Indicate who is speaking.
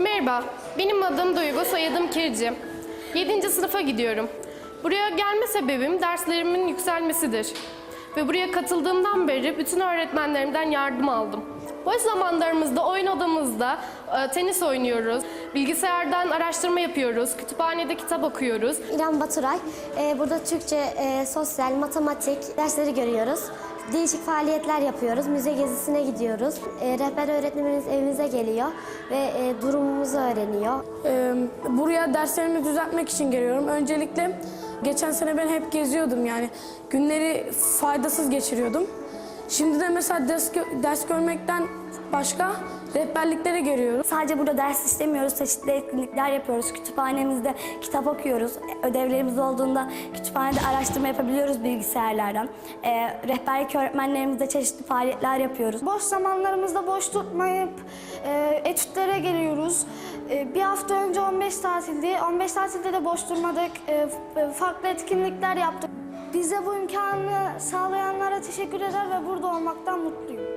Speaker 1: Merhaba, benim adım Duygu, soyadım Kirci. 7. sınıfa gidiyorum. Buraya gelme sebebim derslerimin yükselmesidir. Ve buraya katıldığımdan beri bütün öğretmenlerimden yardım aldım. Boş zamanlarımızda oyun odamızda e, tenis oynuyoruz, bilgisayardan araştırma yapıyoruz, kütüphanede kitap okuyoruz.
Speaker 2: İrem Baturay. Ee, burada Türkçe, e, sosyal, matematik dersleri görüyoruz. Değişik faaliyetler yapıyoruz. Müze gezisine gidiyoruz. E, rehber öğretmenimiz evimize geliyor ve e, durumumuzu öğreniyor.
Speaker 3: Ee, buraya derslerimi düzeltmek için geliyorum. Öncelikle geçen sene ben hep geziyordum yani. Günleri faydasız geçiriyordum. Şimdi de mesela ders, gö- ders görmekten başka rehberlikleri görüyorum.
Speaker 4: Sadece burada ders işlemiyoruz, çeşitli etkinlikler yapıyoruz. Kütüphanemizde kitap okuyoruz. Ödevlerimiz olduğunda kütüphanede araştırma yapabiliyoruz bilgisayarlardan. Ee, rehberlik öğretmenlerimizle çeşitli faaliyetler yapıyoruz.
Speaker 5: Boş zamanlarımızda boş tutmayıp e, etütlere geliyoruz. E, bir hafta önce 15 tatildi. 15 tatilde de boş durmadık. E, f- farklı etkinlikler yaptık. Bize bu imkanı sağlayanlara teşekkür eder ve burada olmaktan mutluyum.